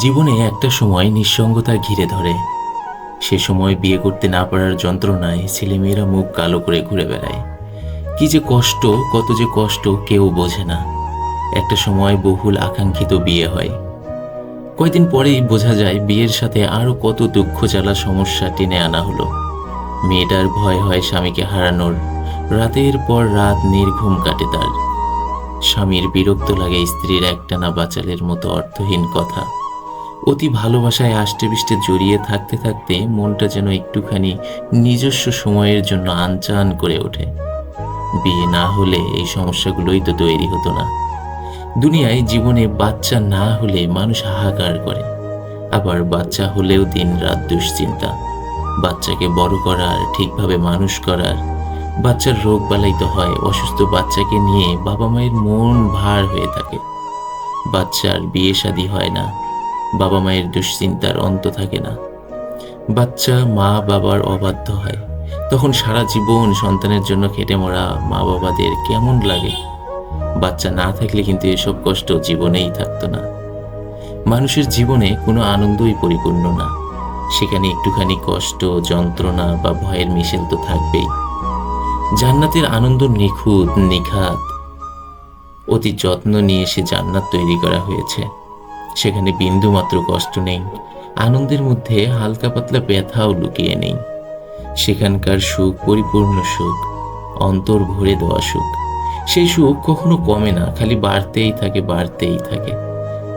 জীবনে একটা সময় নিঃসঙ্গতা ঘিরে ধরে। সে সময় বিয়ে করতে না পারার যন্ত্রণায় ছেলেমেয়েরা মুখ কালো করে ঘুরে বেড়ায়। কি যে কষ্ট, কত যে কষ্ট কেউ বোঝে না। একটা সময় বহুল আকাঙ্ক্ষিত বিয়ে হয়। কয়দিন পরেই বোঝা যায় বিয়ের সাথে আরও কত দুঃখ জ্বালা সমস্যা টেনে আনা হলো। মেয়েটার ভয় হয় স্বামীকে হারানোর। রাতের পর রাত নির্ঘুম কাটে তার। স্বামীর বিরক্ত লাগে স্ত্রীর একটানা বাচালের মতো অর্থহীন কথা। অতি ভালোবাসায় আষ্টেপৃষ্টে জড়িয়ে থাকতে থাকতে মনটা যেন একটুখানি নিজস্ব সময়ের জন্য আনচান করে ওঠে। বিয়ে না হলে এই সমস্যাগুলোই তো তৈরি হতো না। দুনিয়ায় জীবনে বাচ্চা না হলে মানুষ হাহাকার করে। আবার বাচ্চা হলেও দিন রাত দুশ্চিন্তা। বাচ্চাকে বড় করার, ঠিকভাবে মানুষ করার। বাচ্চার রোগ বালাই তো হয়, অসুস্থ বাচ্চাকে নিয়ে বাবা মায়ের মন ভার হয়ে থাকে। বাচ্চার বিয়ে শাদী হয় না বাবা মায়ের দুশ্চিন্তার অন্ত থাকে না। বাচ্চা মা বাবার অবাধ্য হয়। তখন সারা জীবন সন্তানের জন্য খেটে মরা মা বাবাদের কেমন লাগে? বাচ্চা না থাকলে কিন্তু এসব কষ্ট জীবনেই থাকতো না। মানুষের জীবনে কোনো আনন্দই পরিপূর্ণ না। সেখানে একটুখানি কষ্ট, যন্ত্রণা বা ভয়ের মিশেল তো থাকবেই। জান্নাতের আনন্দ নিখুঁত, নিখাত। অতি যত্ন নিয়ে সে জান্নাত তৈরি করা হয়েছে। সেখানে বিন্দু মাত্র কষ্ট নেই। আনন্দের মধ্যে হালকা পাতলা ব্যথাও লুকিয়ে নেই। সেখানকার সুখ পরিপূর্ণ সুখ, অন্তর ভরে দেওয়া সুখ। সেই সুখ কখনো কমে না, খালি বাড়তেই থাকে বাড়তেই থাকে।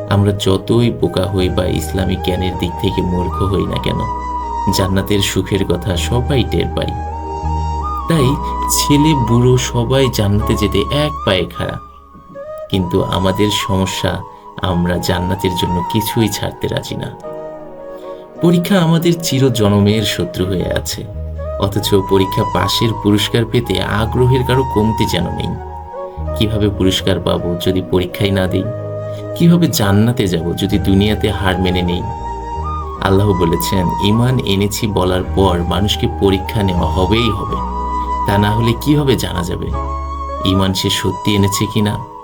আমরা যতই বোকা হই বা ইসলামিক জ্ঞানের দিক থেকে মূর্খ হই না কেন, জান্নাতের সুখের কথা সবাই টের পাই তাই ছেলে, বুড়ো সবাই জান্নাতে যেতে এক পায়ে খাড়া। কিন্তু আমাদের সমস্যা আমরা জান্নাতের জন্য কিছুই ছাড়তে রাজি না। পরীক্ষা আমাদের চির জনমের শত্রু হয়ে আছে। অথচ পরীক্ষা পাশের পুরস্কার পেতে আগ্রহের কারও কমতি যেন নেই। কীভাবে পুরস্কার পাবো যদি পরীক্ষায় না দিই? কীভাবে জান্নাতে যাব যদি দুনিয়াতে হার মেনে নেই? আল্লাহ বলেছেন ইমান এনেছি বলার পর মানুষকে পরীক্ষা নেওয়া হবেই হবে। তা না হলে কীভাবে জানা যাবে? ইমান সে সত্যি এনেছে কিনা?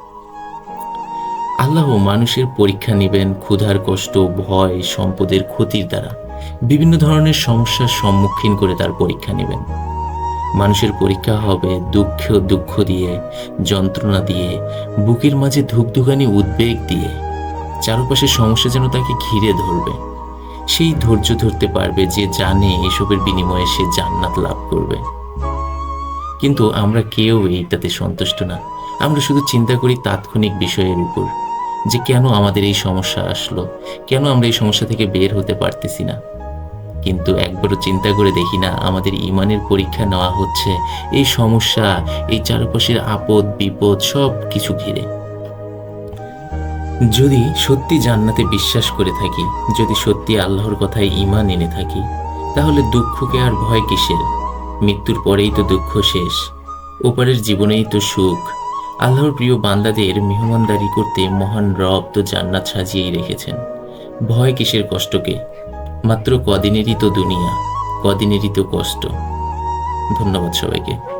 আল্লাহ মানুষের পরীক্ষা নেবেন ক্ষুধার কষ্ট, ভয়, সম্পদের ক্ষতির দ্বারা। বিভিন্ন ধরনের সমস্যার সম্মুখীন করে তার পরীক্ষা নেবেন। মানুষের পরীক্ষা হবে দুঃখ দুঃখ দিয়ে, যন্ত্রণা দিয়ে, বুকের মাঝে ধুকধুকানি, উদ্বেগ দিয়ে। চারপাশের সমস্যা যেন তাকে ঘিরে ধরবে। সেই ধৈর্য ধরতে পারবে যে জানে এসবের বিনিময়ে সে জান্নাত লাভ করবে। কিন্তু আমরা কেউ এইটাতে সন্তুষ্ট না। আমরা শুধু চিন্তা করি তাৎক্ষণিক বিষয়ের উপর। যে কেন আমাদের এই সমস্যা আসলো? কেন আমরা এই সমস্যা থেকে বের হতে পারতেছি না? কিন্তু একবারও চিন্তা করে দেখি না, আমাদের ইমানের পরীক্ষা নেওয়া হচ্ছে, এই সমস্যা, এই চারপাশের আপদ, বিপদ, সব কিছু ঘিরে। যদি সত্যি জান্নাতে বিশ্বাস করে থাকি, যদি সত্যি আল্লাহর কথায় ইমান এনে থাকি, তাহলে দুঃখকে আর ভয় কিসের? মৃত্যুর পরেই তো দুঃখ শেষ, ওপারের জীবনেই তো সুখ আল্লাহর প্রিয় বান্দাদের মেহমানদারি করতে মহান রব তো জান্নাত সাজিয়েই রেখেছেন। ভয় কিসের কষ্টকে? মাত্র কদিনেরই তো দুনিয়া, কদিনেরই তো কষ্ট। ধন্যবাদ সবাইকে।